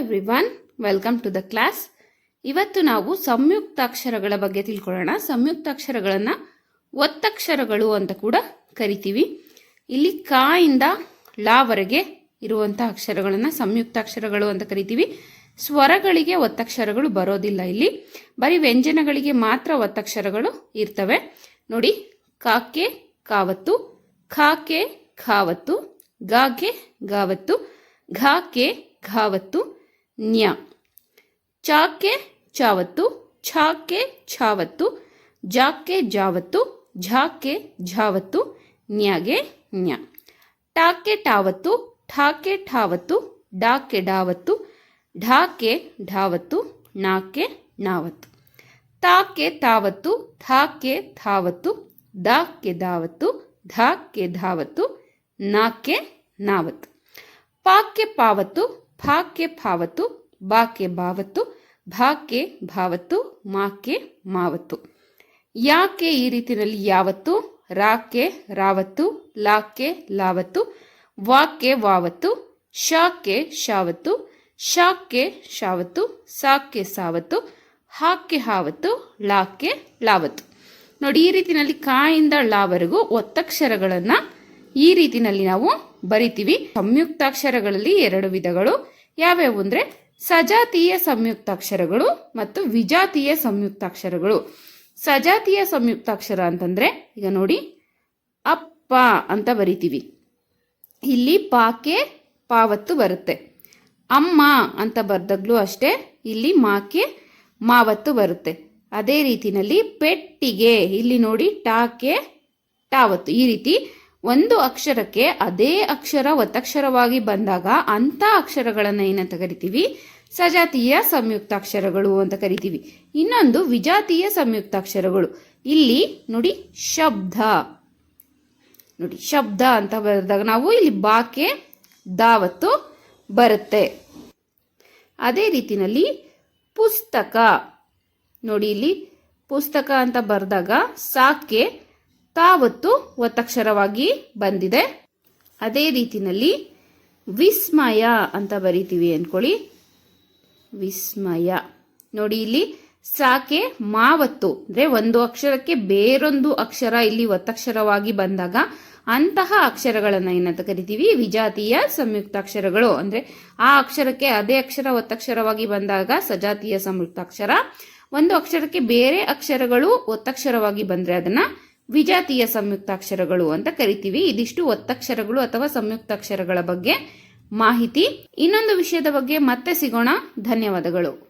Everyone welcome to the class ಇವತ್ತು ನಾವು ಸಂಯುಕ್ತಾಕ್ಷರಗಳ ಬಗ್ಗೆ ತಿಳ್ಕೊಳ್ಳೋಣ. ಸಂಯುಕ್ತಾಕ್ಷರಗಳನ್ನು ಒತ್ತಕ್ಷರಗಳು ಅಂತ ಕೂಡ ಕರಿತೀವಿ. ಇಲ್ಲಿ ಕಾ ಇಂದ ಲಾವರೆಗೆ ಇರುವಂಥ ಅಕ್ಷರಗಳನ್ನು ಸಂಯುಕ್ತಾಕ್ಷರಗಳು ಅಂತ ಕರಿತೀವಿ. ಸ್ವರಗಳಿಗೆ ಒತ್ತಕ್ಷರಗಳು ಬರೋದಿಲ್ಲ ಇಲ್ಲಿ. ಬರೀ ವ್ಯಂಜನಗಳಿಗೆ ಮಾತ್ರ ಒತ್ತಕ್ಷರಗಳು ಇರ್ತವೆ. ನೋಡಿ, ಕಾಕೆ ಕಾವತ್ತು, ಖಾಕೆ ಖಾವತ್ತು, ಗಾಕೆ ಗಾವತ್ತು, ಘಾಕೆ ಘಾವತ್ತು ನ್ಯ ಚಾಕೆ ಚಾವತ್ತು ಛಾಕೆ ಛಾವತ್ತು ಜಾಕೆ ಜಾವತ್ತು ಝಾಕೆ ಝಾವತ್ತು ನ್ಯಾಗೆ ನ್ಯ ಟಾಕೆ ಟಾವತ್ತು ಠಾಕೆ ಠಾವತ್ತು ಡಾಕೆ ಡಾವತ್ತು ಢಾಕೆ ಢಾವತ್ತು ನಾಕೆ ನಾವತ್ತು ತಾಕೆ ತಾವತ್ತು ಥಾಕೆ ಥಾವತ್ತು ದಾಕೆ ದಾವತ್ತು ಧಾಕೆ ಧಾವತ್ತು ನಾಕೆ ನಾವತ್ತು ಪಾಕೆ ಪಾವತ್ತು ಫಾಕೆ ಭಾವತ್ತು, ಬಾಕೆ ಬಾವತ್ತು ಭಾಕೆ ಭಾವತ್ತು, ಮಾಕೆ ಮಾವತ್ತು. ಯಾಕೆ ಈ ರೀತಿಯಲ್ಲಿ ಯಾವತ್ತು? ರಾಕೆ ರಾವತ್ತು, ಲಾಕೆ ಲಾವತ್ತು, ವಾಕೆ ವಾವತ್ತು, ಶಾಕೆ ಶಾವತ್ತು ಶಾಕೆ ಶಾವತ್ತು, ಸಾಕೆ ಸಾವತ್ತು, ಹಾಕೆ ಹಾವತ್ತು, ಲಾಕೆ ಲಾವತ್ತು. ನೋಡಿ, ಈ ರೀತಿಯಲ್ಲಿ ಕಾಯಿಂದ ಲಾವರೆಗೂ ಒತ್ತಕ್ಷರಗಳನ್ನ ಈ ರೀತಿನಲ್ಲಿ ನಾವು ಬರಿತೀವಿ. ಸಂಯುಕ್ತಾಕ್ಷರಗಳಲ್ಲಿ ಎರಡು ವಿಧಗಳು. ಯಾವ್ಯಾವು ಅಂದರೆ ಸಜಾತೀಯ ಸಂಯುಕ್ತಾಕ್ಷರಗಳು ಮತ್ತು ವಿಜಾತೀಯ ಸಂಯುಕ್ತಾಕ್ಷರಗಳು. ಸಜಾತೀಯ ಸಂಯುಕ್ತಾಕ್ಷರ ಅಂತಂದ್ರೆ ಈಗ ನೋಡಿ, ಅಪ್ಪ ಅಂತ ಬರಿತೀವಿ. ಇಲ್ಲಿ ಪಾಕೆ ಪಾವತ್ತು ಬರುತ್ತೆ. ಅಮ್ಮ ಅಂತ ಬರ್ದಾಗ್ಲೂ ಅಷ್ಟೇ, ಇಲ್ಲಿ ಮಾಕೆ ಮಾವತ್ತು ಬರುತ್ತೆ. ಅದೇ ರೀತಿನಲ್ಲಿ ಪೆಟ್ಟಿಗೆ, ಇಲ್ಲಿ ನೋಡಿ ಟಾಕೆ ಟಾವತ್ತು. ಈ ರೀತಿ ಒಂದು ಅಕ್ಷರಕ್ಕೆ ಅದೇ ಅಕ್ಷರ ಒತ್ತಕ್ಷರವಾಗಿ ಬಂದಾಗ ಅಂತ ಅಕ್ಷರಗಳನ್ನು ಏನಂತ ಕರಿತೀವಿ? ಸಜಾತೀಯ ಸಂಯುಕ್ತಾಕ್ಷರಗಳು ಅಂತ ಕರಿತೀವಿ. ಇನ್ನೊಂದು ವಿಜಾತೀಯ ಸಂಯುಕ್ತಾಕ್ಷರಗಳು. ಇಲ್ಲಿ ನೋಡಿ ಶಬ್ದ. ನೋಡಿ ಶಬ್ದ ಅಂತ ಬರೆದಾಗ ನಾವು ಇಲ್ಲಿ ಬಾಕೆ, ದಾವತ್ತು ಬರುತ್ತೆ. ಅದೇ ರೀತಿನಲ್ಲಿ ಪುಸ್ತಕ. ನೋಡಿ ಇಲ್ಲಿ ಪುಸ್ತಕ ಅಂತ ಬರೆದಾಗ ಸಾಕೆ ತಾವತ್ತು ಒತ್ತಕ್ಷರವಾಗಿ ಬಂದಿದೆ. ಅದೇ ರೀತಿನಲ್ಲಿ ವಿಸ್ಮಯ ಅಂತ ಬರಿತೀವಿ ಅನ್ಕೊಳ್ಳಿ. ವಿಸ್ಮಯ. ನೋಡಿ ಇಲ್ಲಿ ಸಾಕೆ ಮಾವತ್ತು ಅಂದ್ರೆ ಒಂದು ಅಕ್ಷರಕ್ಕೆ ಬೇರೊಂದು ಅಕ್ಷರ ಇಲ್ಲಿ ಒತ್ತಕ್ಷರವಾಗಿ ಬಂದಾಗ ಅಂತಹ ಅಕ್ಷರಗಳನ್ನು ಏನಂತ ಕರಿತೀವಿ? ವಿಜಾತೀಯ ಸಂಯುಕ್ತಾಕ್ಷರಗಳು. ಅಂದ್ರೆ ಆ ಅಕ್ಷರಕ್ಕೆ ಅದೇ ಅಕ್ಷರ ಒತ್ತಕ್ಷರವಾಗಿ ಬಂದಾಗ ಸಜಾತೀಯ ಸಂಯುಕ್ತಾಕ್ಷರ. ಒಂದು ಅಕ್ಷರಕ್ಕೆ ಬೇರೆ ಅಕ್ಷರಗಳು ಒತ್ತಕ್ಷರವಾಗಿ ಬಂದ್ರೆ ಅದನ್ನ ವಿಜಾತೀಯ ಸಂಯುಕ್ತಾಕ್ಷರಗಳು ಅಂತ ಕರಿತೀವಿ. ಇದಿಷ್ಟು ಒತ್ತಕ್ಷರಗಳು ಅಥವಾ ಸಂಯುಕ್ತಾಕ್ಷರಗಳ ಬಗ್ಗೆ ಮಾಹಿತಿ. ಇನ್ನೊಂದು ವಿಷಯದ ಬಗ್ಗೆ ಮತ್ತೆ ಸಿಗೋಣ. ಧನ್ಯವಾದಗಳು.